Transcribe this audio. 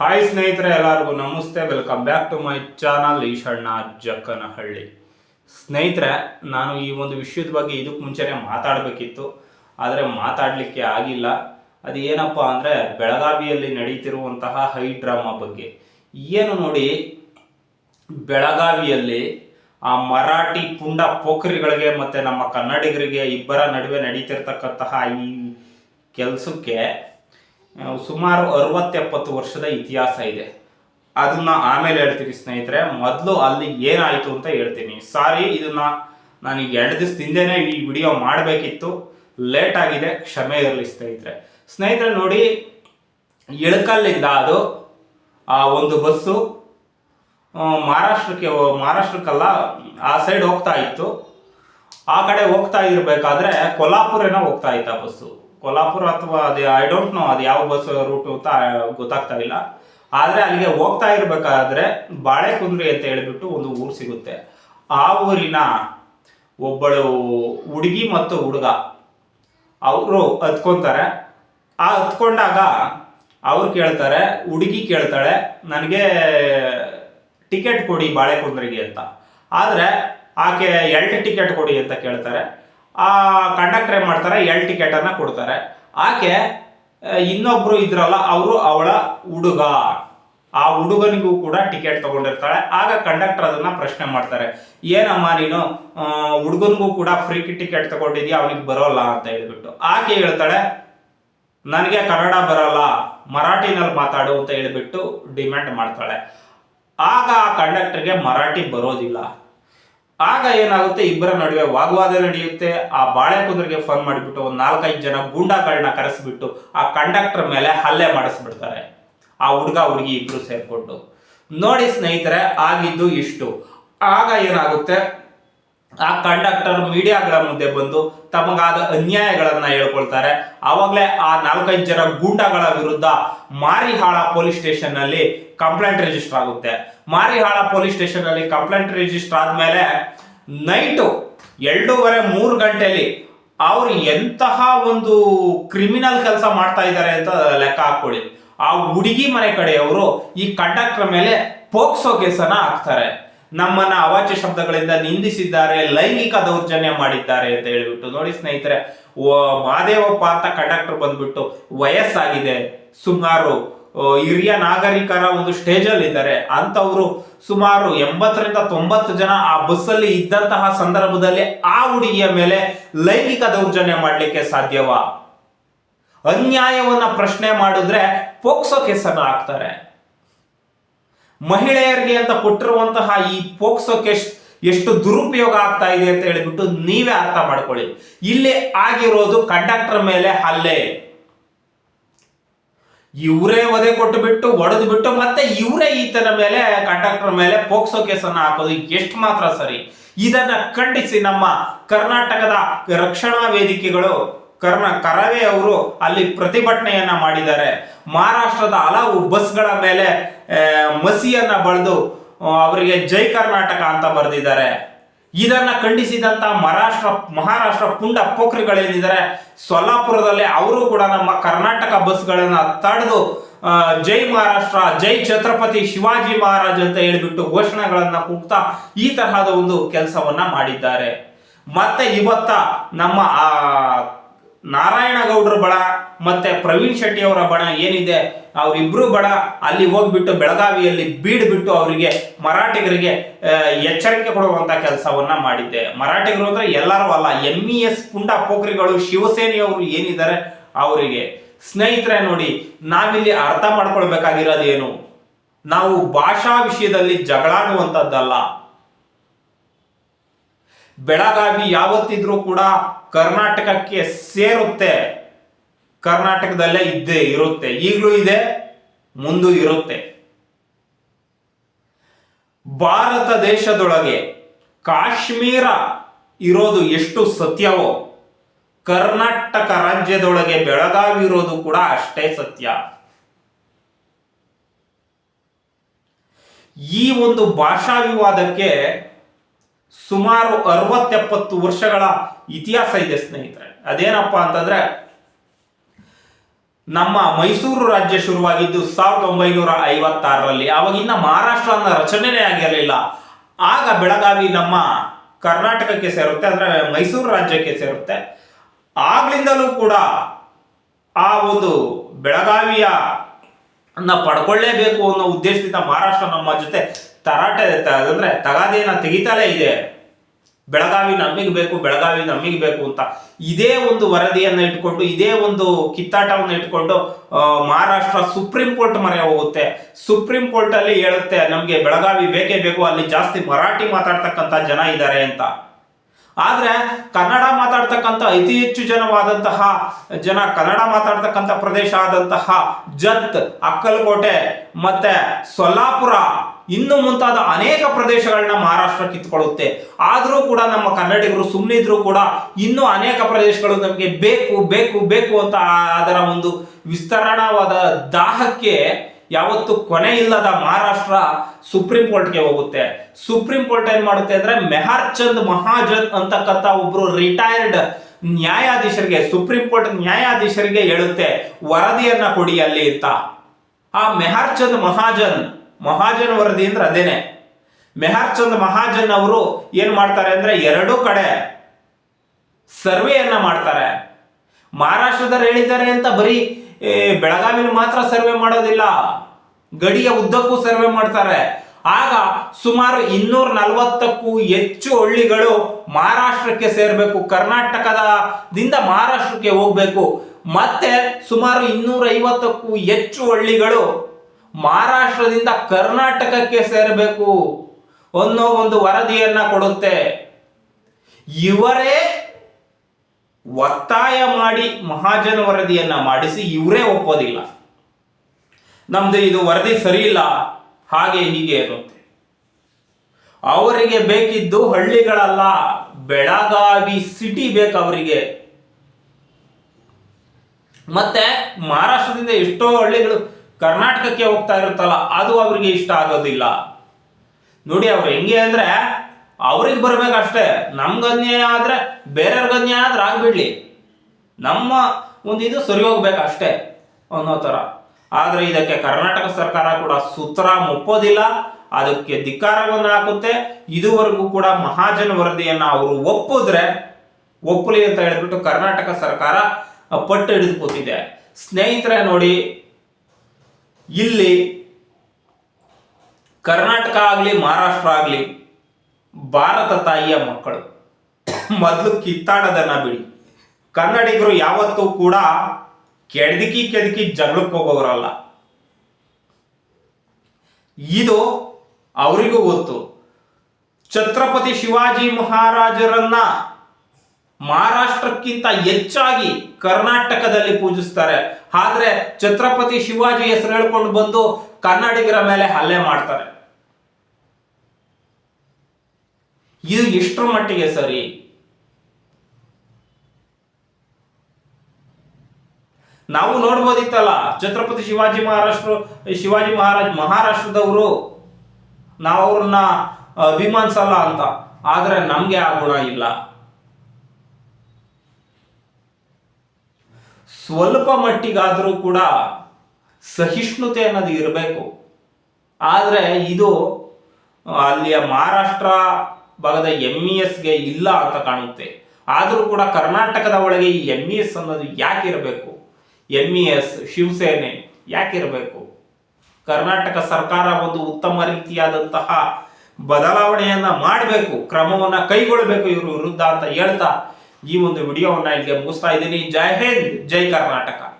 Hi ಸ್ನೇಹಿತರೆ ಎಲ್ಲರಿಗೂ ನಮಸ್ತೆ welcome back to my channel Eshanna Jakkanahalli. ಸ್ನೇಹಿತರೆ, ನಾನು ಈ ಒಂದು ವಿಷಯದ ಬಗ್ಗೆ ಇದಕ್ಕೆ ಮುಂಚೆನೆ ಮಾತಾಡಬೇಕಿತ್ತು. ಆದರೆ ಮಾತಾಡಲಿಕ್ಕೆ ಆಗಿಲ್ಲ. ಅದು ಏನಪ್ಪ ಅಂದರೆ ಬೆಳಗಾವಿಯಲ್ಲಿ ನಡೀತಿರುವಂತಹ ಹೈ ಡ್ರಾಮಾ ಬಗ್ಗೆ. ಏನು ನೋಡಿ, ಬೆಳಗಾವಿಯಲ್ಲಿ ಆ ಮರಾಠಿ ಪುಂಡ ಪೋಖರಿಗಳಿಗೆ ಮತ್ತೆ ನಮ್ಮ ಕನ್ನಡಿಗರಿಗೆ ಇಬ್ಬರ ನಡುವೆ ನಡೀತಿರ್ತಕ್ಕಂತಹ ಈ ಕೆಲಸಕ್ಕೆ ಸುಮಾರು ಅರವತ್ತೆಪ್ಪತ್ತು ವರ್ಷದ ಇತಿಹಾಸ ಇದೆ. ಅದನ್ನ ಆಮೇಲೆ ಹೇಳ್ತೀನಿ ಸ್ನೇಹಿತರೆ, ಮೊದಲು ಅಲ್ಲಿ ಏನಾಯಿತು ಅಂತ ಹೇಳ್ತೀನಿ. ಸಾರಿ, ಇದನ್ನ ನಾನು ಈಗ ಎರಡು ದಿವಸ ಹಿಂದೆನೇ ಈ ವಿಡಿಯೋ ಮಾಡಬೇಕಿತ್ತು. ಲೇಟ್ ಆಗಿದೆ, ಕ್ಷಮೆ ಇರಲಿ ಸ್ನೇಹಿತರೆ. ಸ್ನೇಹಿತರೆ ನೋಡಿ, ಇಳಕಲ್ಲಿಂದ ಅದು, ಆ ಒಂದು ಬಸ್ಸು ಮಹಾರಾಷ್ಟ್ರಕ್ಕೆ ಮಹಾರಾಷ್ಟ್ರಕ್ಕಲ್ಲ, ಆ ಸೈಡ್ ಹೋಗ್ತಾ ಇತ್ತು. ಆ ಕಡೆ ಹೋಗ್ತಾ ಇರಬೇಕಾದ್ರೆ ಕೊಲ್ಹಾಪುರನ ಹೋಗ್ತಾ ಇತ್ತು ಆ ಬಸ್ಸು. ಕೊಲ್ಹಾಪುರ ಅಥವಾ ಅದು ಐ ಡೋಂಟ್ ನೋ ಅದು ಯಾವ ಬಸ್ ರೂಟ್ ಅಂತ ಗೊತ್ತಾಗ್ತಾ ಇಲ್ಲ. ಆದರೆ ಅಲ್ಲಿಗೆ ಹೋಗ್ತಾ ಇರಬೇಕಾದ್ರೆ ಬಾಳೆಕುಂದ್ರಿ ಅಂತ ಹೇಳಿಬಿಟ್ಟು ಒಂದು ಊರು ಸಿಗುತ್ತೆ. ಆ ಊರಿನ ಒಬ್ಬಳು ಹುಡುಗಿ ಮತ್ತು ಹುಡುಗ, ಅವರು ಹತ್ಕೊತಾರೆ. ಆ ಹತ್ಕೊಂಡಾಗ ಅವ್ರು ಕೇಳ್ತಾರೆ, ಹುಡುಗಿ ಕೇಳ್ತಾಳೆ, ನನಗೆ ಟಿಕೆಟ್ ಕೊಡಿ ಬಾಳೆಕುಂದ್ರಿಗೆ ಅಂತ. ಆದರೆ ಆಕೆ ಎರಡು ಟಿಕೆಟ್ ಕೊಡಿ ಅಂತ ಕೇಳ್ತಾರೆ. ಆ ಕಂಡಕ್ಟರ್ ಏನು ಮಾಡ್ತಾರೆ? ಎರಡು ಟಿಕೆಟನ್ನು ಕೊಡ್ತಾರೆ. ಆಕೆ ಇನ್ನೊಬ್ರು ಇದ್ರಲ್ಲ, ಅವರು ಅವಳ ಹುಡುಗ. ಆ ಹುಡುಗನಿಗೂ ಕೂಡ ಟಿಕೆಟ್ ತಗೊಂಡಿರ್ತಾಳೆ. ಆಗ ಕಂಡಕ್ಟರ್ ಅದನ್ನ ಪ್ರಶ್ನೆ ಮಾಡ್ತಾರೆ. ಏನಮ್ಮ ನೀನು? ಹುಡುಗನಿಗೂ ಕೂಡ ಫ್ರೀ ಟಿಕೆಟ್ ತಗೊಂಡಿದ್ಯಾ? ಅವನಿಗೆ ಬರೋಲ್ಲ ಅಂತ ಹೇಳ್ಬಿಟ್ಟು. ಆಕೆ ಹೇಳ್ತಾಳೆ, ನನಗೆ ಕನ್ನಡ ಬರಲ್ಲ. ಮರಾಠಿನಲ್ಲಿ ಮಾತಾಡು ಅಂತ ಹೇಳ್ಬಿಟ್ಟು ಡಿಮ್ಯಾಂಡ್ ಮಾಡ್ತಾಳೆ. ಆಗ ಆ ಕಂಡಕ್ಟರ್ಗೆ ಮರಾಠಿ ಬರೋದಿಲ್ಲ. ಆಗ ಏನಾಗುತ್ತೆ? ಇಬ್ಬರ ನಡುವೆ ವಾಗ್ವಾದ ನಡೆಯುತ್ತೆ. ಆ ಬಾಳೆಕುಂದ್ರಿಗೆ ಫೋನ್ ಮಾಡಿಬಿಟ್ಟು ಒಂದು ನಾಲ್ಕೈದು ಜನ ಗೂಂಡಾಗಳನ್ನ ಕರೆಸಿಬಿಟ್ಟು ಆ ಕಂಡಕ್ಟರ್ ಮೇಲೆ ಹಲ್ಲೆ ಮಾಡಿಸ್ಬಿಡ್ತಾರೆ. ಆ ಹುಡುಗ, ಹುಡುಗಿ ಇಬ್ರು ಸೇರ್ಕೊಂಡು. ನೋಡಿ ಸ್ನೇಹಿತರೆ, ಆಗಿದ್ದು ಇಷ್ಟು. ಆಗ ಏನಾಗುತ್ತೆ? ಆ ಕಂಡಕ್ಟರ್ ಮೀಡಿಯಾಗಳ ಮುಂದೆ ಬಂದು ತಮಗಾದ ಅನ್ಯಾಯಗಳನ್ನ ಹೇಳ್ಕೊಳ್ತಾರೆ. ಆವಾಗಲೇ ಆ ನಾಲ್ಕೈದು ಜನ ಗೂಂಡಾಗಳ ವಿರುದ್ಧ ಮಾರಿಹಾಳ ಪೊಲೀಸ್ ಸ್ಟೇಷನ್ನಲ್ಲಿ ಕಂಪ್ಲೇಂಟ್ ರಿಜಿಸ್ಟರ್ ಆಗುತ್ತೆ. ಮಾರಿಹಾಳ ಪೊಲೀಸ್ ಸ್ಟೇಷನ್ ಅಲ್ಲಿ ಕಂಪ್ಲೇಂಟ್ ರಿಜಿಸ್ಟರ್ ಆದ್ಮೇಲೆ ನೈಟು ಎರಡೂವರೆ ಮೂರು ಗಂಟೆಯಲ್ಲಿ ಅವ್ರು ಎಂತಹ ಒಂದು ಕ್ರಿಮಿನಲ್ ಕೆಲಸ ಮಾಡ್ತಾ ಇದ್ದಾರೆ ಅಂತ ಲೆಕ್ಕ ಹಾಕೊಳ್ಳಿ ಆ ಹುಡುಗಿ ಮನೆ ಕಡೆಯವರು ಈ ಕಂಡಕ್ಟರ್ ಮೇಲೆ ಪೋಕ್ಸೋ ಕೇಸನ್ನ ಹಾಕ್ತಾರೆ. ನಮ್ಮನ್ನ ಅವಾಚ್ಯ ಶಬ್ದಗಳಿಂದ ನಿಂದಿಸಿದ್ದಾರೆ, ಲೈಂಗಿಕ ದೌರ್ಜನ್ಯ ಮಾಡಿದ್ದಾರೆ ಅಂತ ಹೇಳಿಬಿಟ್ಟು. ನೋಡಿ ಸ್ನೇಹಿತರೆ ಮಾದೇವಪ್ಪ ಅಂತ ಕಂಡಕ್ಟರ್ ಬಂದ್ಬಿಟ್ಟು ವಯಸ್ಸಾಗಿದೆ. ಸುಮಾರು ಹಿರಿಯ ನಾಗರಿಕರ ಒಂದು ಸ್ಟೇಜಲ್ಲಿ ಇದ್ದಾರೆ. ಅಂತವರು ಸುಮಾರು ಎಂಬತ್ತರಿಂದ ತೊಂಬತ್ತು ಜನ ಆ ಬಸ್ಸಲ್ಲಿ ಇದ್ದಂತಹ ಸಂದರ್ಭದಲ್ಲಿ ಆ ಹುಡುಗಿಯ ಮೇಲೆ ಲೈಂಗಿಕ ದೌರ್ಜನ್ಯ ಮಾಡಲಿಕ್ಕೆ ಸಾಧ್ಯವಾ? ಅನ್ಯಾಯವನ್ನ ಪ್ರಶ್ನೆ ಮಾಡಿದ್ರೆ ಪೋಕ್ಸೋ ಕೇಸನ್ನ ಹಾಕ್ತಾರೆ. ಮಹಿಳೆಯರಿಗೆ ಅಂತ ಕೊಟ್ಟಿರುವಂತಹ ಈ ಪೋಕ್ಸೋ ಕೇಸ್ ಎಷ್ಟು ದುರುಪಯೋಗ ಆಗ್ತಾ ಇದೆ ಅಂತ ಹೇಳಿಬಿಟ್ಟು ನೀವೇ ಅರ್ಥ ಮಾಡ್ಕೊಳ್ಳಿ. ಇಲ್ಲಿ ಆಗಿರೋದು ಕಂಡಕ್ಟರ್ ಮೇಲೆ ಹಲ್ಲೆ. ಇವರೇ ಒದೆ ಕೊಟ್ಟು ಬಿಟ್ಟು, ಒಡೆದು ಬಿಟ್ಟು ಮತ್ತೆ ಇವರೇ ಈತನ ಮೇಲೆ ಕಂಡಕ್ಟರ್ ಮೇಲೆ ಪೋಕ್ಸೋ ಕೇಸನ್ನು ಹಾಕೋದು ಎಷ್ಟು ಮಾತ್ರ ಸರಿ. ಇದನ್ನ ಖಂಡಿಸಿ ನಮ್ಮ ಕರ್ನಾಟಕದ ರಕ್ಷಣಾ ವೇದಿಕೆಗಳು, ಕರ್ನ, ಕರವೇ ಅವರು ಅಲ್ಲಿ ಪ್ರತಿಭಟನೆಯನ್ನ ಮಾಡಿದ್ದಾರೆ. ಮಹಾರಾಷ್ಟ್ರದ ಹಲವು ಬಸ್ಗಳ ಮೇಲೆ ಮಸಿಯನ್ನ ಬಳಿದು ಅವರಿಗೆ ಜೈ ಕರ್ನಾಟಕ ಅಂತ ಬರೆದಿದ್ದಾರೆ. ಇದನ್ನ ಖಂಡಿಸಿದಂತ ಮಹಾರಾಷ್ಟ್ರ ಮಹಾರಾಷ್ಟ್ರ ಪುಂಡ ಪೋಖ್ರಿಗಳೇನಿದ್ದಾರೆ, ಸೊಲ್ಲಾಪುರದಲ್ಲಿ ಅವರು ಕೂಡ ನಮ್ಮ ಕರ್ನಾಟಕ ಬಸ್ಗಳನ್ನ ತಡೆದು ಜೈ ಮಹಾರಾಷ್ಟ್ರ, ಜೈ ಛತ್ರಪತಿ ಶಿವಾಜಿ ಮಹಾರಾಜ್ ಅಂತ ಹೇಳಿಬಿಟ್ಟು ಘೋಷಣೆಗಳನ್ನ ಕೂಗ್ತಾ ಈ ತರಹದ ಒಂದು ಕೆಲಸವನ್ನ ಮಾಡಿದ್ದಾರೆ. ಮತ್ತೆ ಇವತ್ತ ನಮ್ಮ, ಆ, ನಾರಾಯಣಗೌಡರ ಬಣ ಮತ್ತೆ ಪ್ರವೀಣ್ ಶೆಟ್ಟಿ ಅವರ ಬಣ ಏನಿದೆ, ಅವರಿಬ್ರು ಬಣ ಅಲ್ಲಿ ಹೋಗ್ಬಿಟ್ಟು ಬೆಳಗಾವಿಯಲ್ಲಿ ಬೀಡ್ಬಿಟ್ಟು ಅವರಿಗೆ ಮರಾಠಿಗರಿಗೆ ಎಚ್ಚರಿಕೆ ಕೊಡುವಂತ ಕೆಲಸವನ್ನ ಮಾಡಿದ್ದೆ. ಮರಾಠಿಗರು ಅಂದ್ರೆ ಎಲ್ಲರೂ ಅಲ್ಲ ಎಂ ಇ ಎಸ್ ಪುಂಡ ಪೋಖ್ರಿಗಳು ಶಿವಸೇನೆಯವರು ಏನಿದ್ದಾರೆ ಅವರಿಗೆ. ಸ್ನೇಹಿತರೆ ನೋಡಿ, ನಾವಿಲ್ಲಿ ಅರ್ಥ ಮಾಡ್ಕೊಳ್ಬೇಕಾಗಿರೋದೇನು ನಾವು ಭಾಷಾ ವಿಷಯದಲ್ಲಿ ಜಗಳಾಡುವಂಥದ್ದಲ್ಲ. ಬೆಳಗಾವಿ ಯಾವತ್ತಿದ್ರೂ ಕೂಡ ಕರ್ನಾಟಕಕ್ಕೆ ಸೇರುತ್ತೆ. ಕರ್ನಾಟಕದಲ್ಲೇ ಇದ್ದೇ ಇರುತ್ತೆ. ಈಗಲೂ ಇದೆ, ಮುಂದು ಇರುತ್ತೆ. ಭಾರತ ದೇಶದೊಳಗೆ ಕಾಶ್ಮೀರ ಇರೋದು ಎಷ್ಟು ಸತ್ಯವೋ, ಕರ್ನಾಟಕ ರಾಜ್ಯದೊಳಗೆ ಬೆಳಗಾವಿ ಇರೋದು ಕೂಡ ಅಷ್ಟೇ ಸತ್ಯ. ಈ ಒಂದು ಭಾಷಾ ವಿವಾದಕ್ಕೆ ಸುಮಾರು ಅರವತ್ತೆಪ್ಪತ್ತು ವರ್ಷಗಳ ಇತಿಹಾಸ ಇದೆ ಸ್ನೇಹಿತರೆ. ಅದೇನಪ್ಪ ಅಂತಂದ್ರೆ ನಮ್ಮ ಮೈಸೂರು ರಾಜ್ಯ ಶುರುವಾಗಿದ್ದು ಸಾವಿರದ ಒಂಬೈನೂರ ಐವತ್ತಾರರಲ್ಲಿ. ಅವಾಗಿನ್ನ ಮಹಾರಾಷ್ಟ್ರ ಅನ್ನೋ ರಚನೆನೇ ಆಗಿರಲಿಲ್ಲ. ಆಗ ಬೆಳಗಾವಿ ನಮ್ಮ ಕರ್ನಾಟಕಕ್ಕೆ ಸೇರುತ್ತೆ, ಅಂದ್ರೆ ಮೈಸೂರು ರಾಜ್ಯಕ್ಕೆ ಸೇರುತ್ತೆ. ಆಗ್ಲಿಂದಲೂ ಕೂಡ ಆ ಒಂದು ಬೆಳಗಾವಿಯ ಪಡ್ಕೊಳ್ಳೇಬೇಕು ಅನ್ನೋ ಉದ್ದೇಶದಿಂದ ಮಹಾರಾಷ್ಟ್ರ ನಮ್ಮ ಜೊತೆ ತರಾಟೆ ಅಂದ್ರೆ ತಗಾದೆಯನ್ನ ತೆಗಿತಾಲೇ ಇದೆ. ಬೆಳಗಾವಿ ನಮಗೆ ಬೇಕು, ಬೆಳಗಾವಿ ನಮಗೆ ಬೇಕು ಅಂತ ಇದೇ ಒಂದು ವರದಿಯನ್ನ ಇಟ್ಕೊಂಡು, ಇದೇ ಒಂದು ಕಿತ್ತಾಟವನ್ನು ಇಟ್ಕೊಂಡು ಮಹಾರಾಷ್ಟ್ರ ಸುಪ್ರೀಂ ಕೋರ್ಟ್ ಮೊರೆ ಹೋಗುತ್ತೆ. ಸುಪ್ರೀಂ ಕೋರ್ಟ್ ಅಲ್ಲಿ ಹೇಳುತ್ತೆ, ನಮಗೆ ಬೆಳಗಾವಿ ಬೇಕೇ ಬೇಕು, ಅಲ್ಲಿ ಜಾಸ್ತಿ ಮರಾಠಿ ಮಾತಾಡ್ತಕ್ಕಂಥ ಜನ ಇದ್ದಾರೆ ಅಂತ. ಆದ್ರೆ ಕನ್ನಡ ಮಾತಾಡ್ತಕ್ಕಂಥ ಅತಿ ಹೆಚ್ಚು ಜನವಾದಂತಹ, ಜನ ಕನ್ನಡ ಮಾತಾಡ್ತಕ್ಕಂಥ ಪ್ರದೇಶ ಆದಂತಹ ಜತ್, ಅಕ್ಕಲಕೋಟೆ ಮತ್ತೆ ಸೊಲ್ಲಾಪುರ ಇನ್ನು ಮುಂತಾದ ಅನೇಕ ಪ್ರದೇಶಗಳನ್ನ ಮಹಾರಾಷ್ಟ್ರ ಕಿತ್ಕೊಳ್ಳುತ್ತೆ. ಆದರೂ ಕೂಡ ನಮ್ಮ ಕನ್ನಡಿಗರು ಸುಮ್ಮನಿದ್ರು ಕೂಡ ಇನ್ನೂ ಅನೇಕ ಪ್ರದೇಶಗಳು ನಮಗೆ ಬೇಕು ಬೇಕು ಬೇಕು ಅಂತ ಅದರ ಒಂದು ವಿಸ್ತರಣವಾದ ದಾಹಕ್ಕೆ ಯಾವತ್ತು ಕೊನೆ ಇಲ್ಲದ ಮಹಾರಾಷ್ಟ್ರ ಸುಪ್ರೀಂ ಕೋರ್ಟ್ಗೆ ಹೋಗುತ್ತೆ. ಸುಪ್ರೀಂ ಕೋರ್ಟ್ ಏನ್ ಮಾಡುತ್ತೆ ಅಂದ್ರೆ ಮೆಹರ್ ಚಂದ್ ಮಹಾಜನ್ ಅಂತಕ್ಕಂಥ ಒಬ್ರು ರಿಟೈರ್ಡ್ ನ್ಯಾಯಾಧೀಶರಿಗೆ, ಸುಪ್ರೀಂ ಕೋರ್ಟ್ ನ್ಯಾಯಾಧೀಶರಿಗೆ ಹೇಳುತ್ತೆ, ವರದಿಯನ್ನ ಕೊಡಿ ಅಲ್ಲಿ ಅಂತ. ಆ ಮೆಹರ್ ಚಂದ್ ಮಹಾಜನ್ ಮಹಾಜನ್ ವರದಿ ಅಂದ್ರೆ ಅದೇನೆ. ಮೆಹರ್ ಚಂದ್ ಮಹಾಜನ್ ಅವರು ಏನ್ ಮಾಡ್ತಾರೆ ಅಂದ್ರೆ ಎರಡೂ ಕಡೆ ಸರ್ವೆಯನ್ನ ಮಾಡ್ತಾರೆ. ಮಹಾರಾಷ್ಟ್ರದವ್ರು ಹೇಳಿದ್ದಾರೆ ಅಂತ ಬರೀ ಬೆಳಗಾವಿಯಲ್ಲಿ ಮಾತ್ರ ಸರ್ವೆ ಮಾಡೋದಿಲ್ಲ. ಗಡಿಯ ಉದ್ದಕ್ಕೂ ಸರ್ವೆ ಮಾಡ್ತಾರೆ. ಆಗ ಸುಮಾರು ಇನ್ನೂರ ನಲವತ್ತಕ್ಕೂ ಹೆಚ್ಚು ಹಳ್ಳಿಗಳು ಮಹಾರಾಷ್ಟ್ರಕ್ಕೆ ಸೇರಬೇಕು. ಕರ್ನಾಟಕದಿಂದ ಮಹಾರಾಷ್ಟ್ರಕ್ಕೆ ಹೋಗ್ಬೇಕು. ಮತ್ತೆ ಸುಮಾರು ಇನ್ನೂರ ಐವತ್ತಕ್ಕೂ ಹೆಚ್ಚು ಹಳ್ಳಿಗಳು ಮಹಾರಾಷ್ಟ್ರದಿಂದ ಕರ್ನಾಟಕಕ್ಕೆ ಸೇರಬೇಕು ಅನ್ನೋ ಒಂದು ವರದಿಯನ್ನ ಕೊಡುತ್ತೆ. ಇವರೇ ಒತ್ತಾಯ ಮಾಡಿ ಮಹಾಜನ ವರದಿಯನ್ನ ಮಾಡಿಸಿ ಇವರೇ ಒಪ್ಪೋದಿಲ್ಲ. ನಮ್ದು ಇದು ವರದಿ ಸರಿ ಇಲ್ಲ ಹಾಗೆ ಹೀಗೆ ಇರುತ್ತೆ ಅವರಿಗೆ ಬೇಕಿದ್ದು ಹಳ್ಳಿಗಳಲ್ಲ, ಬೆಳಗಾವಿ ಸಿಟಿ ಬೇಕು ಅವರಿಗೆ. ಮತ್ತೆ ಮಹಾರಾಷ್ಟ್ರದಿಂದ ಎಷ್ಟೋ ಹಳ್ಳಿಗಳು ಕರ್ನಾಟಕಕ್ಕೆ ಹೋಗ್ತಾ ಇರುತ್ತಲ್ಲ, ಅದು ಅವರಿಗೆ ಇಷ್ಟ ಆಗೋದಿಲ್ಲ. ನೋಡಿ ಅವ್ರು ಹೆಂಗೆ ಅಂದ್ರೆ, ಅವ್ರಿಗೆ ಬರ್ಬೇಕಷ್ಟೇ ನಮ್ಗೆ ಅನ್ಯಾಯ ಆದ್ರೆ ಬೇರೆಯವ್ರಿಗೆ ಅನ್ಯಾಯ ಆದ್ರೆ ಆಗ್ಬಿಡ್ಲಿ. ನಮ್ಮ ಒಂದು ಇದು ಸರಿ ಹೋಗ್ಬೇಕಷ್ಟೇ ಅನ್ನೋ ಥರ. ಆದರೆ ಇದಕ್ಕೆ ಕರ್ನಾಟಕ ಸರ್ಕಾರ ಕೂಡ ಸೂತ್ರ ಒಪ್ಪೋದಿಲ್ಲ ಅದಕ್ಕೆ ಧಿಕ್ಕಾರವನ್ನು ಹಾಕುತ್ತೆ. ಇದುವರೆಗೂ ಕೂಡ ಮಹಾಜನ ವರದಿಯನ್ನು ಅವರು ಒಪ್ಪಿದ್ರೆ, ಒಪ್ಪಲಿ ಅಂತ ಹೇಳ್ಬಿಟ್ಟು ಕರ್ನಾಟಕ ಸರ್ಕಾರ ಪಟ್ಟು ಹಿಡಿದು ಕೂತಿದೆ. ಸ್ನೇಹಿತರೆ ನೋಡಿ ಇಲ್ಲಿ ಕರ್ನಾಟಕ ಆಗಲಿ, ಮಹಾರಾಷ್ಟ್ರ ಆಗಲಿ, ಭಾರತ ತಾಯಿಯ ಮಕ್ಕಳು. ಮೊದಲು ಕಿತ್ತಾಡೋದನ್ನು ಬಿಡಿ. ಕನ್ನಡಿಗರು ಯಾವತ್ತೂ ಕೂಡ ಕೆಡ್ದಿಕಿ ಕೆದಕಿ ಜಗಳಕ್ಕೆ ಹೋಗೋರಲ್ಲ. ಇದು ಅವರಿಗೂ ಗೊತ್ತು. ಛತ್ರಪತಿ ಶಿವಾಜಿ ಮಹಾರಾಜರನ್ನ ಮಹಾರಾಷ್ಟ್ರಕ್ಕಿಂತ ಹೆಚ್ಚಾಗಿ ಕರ್ನಾಟಕದಲ್ಲಿ ಪೂಜಿಸ್ತಾರೆ. ಆದ್ರೆ ಛತ್ರಪತಿ ಶಿವಾಜಿ ಹೆಸರು ಹೇಳ್ಕೊಂಡು ಬಂದು ಕನ್ನಡಿಗರ ಮೇಲೆ ಹಲ್ಲೆ ಮಾಡ್ತಾರೆ. ಇದು ಎಷ್ಟರ ಮಟ್ಟಿಗೆ ಸರಿ? ನಾವು ನೋಡ್ಬೋದಿತ್ತಲ್ಲ, ಛತ್ರಪತಿ ಶಿವಾಜಿ ಮಹಾರಾಷ್ಟ್ರ, ಶಿವಾಜಿ ಮಹಾರಾಜ್ ಮಹಾರಾಷ್ಟ್ರದವರು ನಾವು ಅವ್ರನ್ನ ಅಭಿಮಾನಿಸಲ್ಲ ಅಂತ. ಆದ್ರೆ ನಮ್ಗೆ ಆ ಗುಣ ಇಲ್ಲ. ಸ್ವಲ್ಪ ಮಟ್ಟಿಗಾದರೂ ಕೂಡ ಸಹಿಷ್ಣುತೆ ಅನ್ನೋದು ಇರಬೇಕು. ಆದರೆ ಇದು ಅಲ್ಲಿಯ ಮಹಾರಾಷ್ಟ್ರ ಭಾಗದ ಎಂ ಇ ಎಸ್ಗೆ ಇಲ್ಲ ಅಂತ ಕಾಣುತ್ತೆ. ಆದರೂ ಕೂಡ ಕರ್ನಾಟಕದ ಒಳಗೆ ಈ ಎಂ ಇ ಎಸ್ ಅನ್ನೋದು ಯಾಕೆ ಇರಬೇಕು? ಎಂ ಇ ಎಸ್ ಶಿವಸೇನೆ ಯಾಕಿರಬೇಕು ಕರ್ನಾಟಕ ಸರ್ಕಾರ ಒಂದು ಉತ್ತಮ ರೀತಿಯಾದಂತಹ ಬದಲಾವಣೆಯನ್ನ ಮಾಡಬೇಕು, ಕ್ರಮವನ್ನ ಕೈಗೊಳ್ಳಬೇಕು ಇವರು ವಿರುದ್ಧ ಅಂತ ಹೇಳ್ತಾ ಈ ಒಂದು ವಿಡಿಯೋವನ್ನ ಇಲ್ಲಿಗೆ ಮುಗಿಸ್ತಾ ಇದ್ದೀನಿ. ಜೈ ಹಿಂದ್ ಜೈ ಕರ್ನಾಟಕ.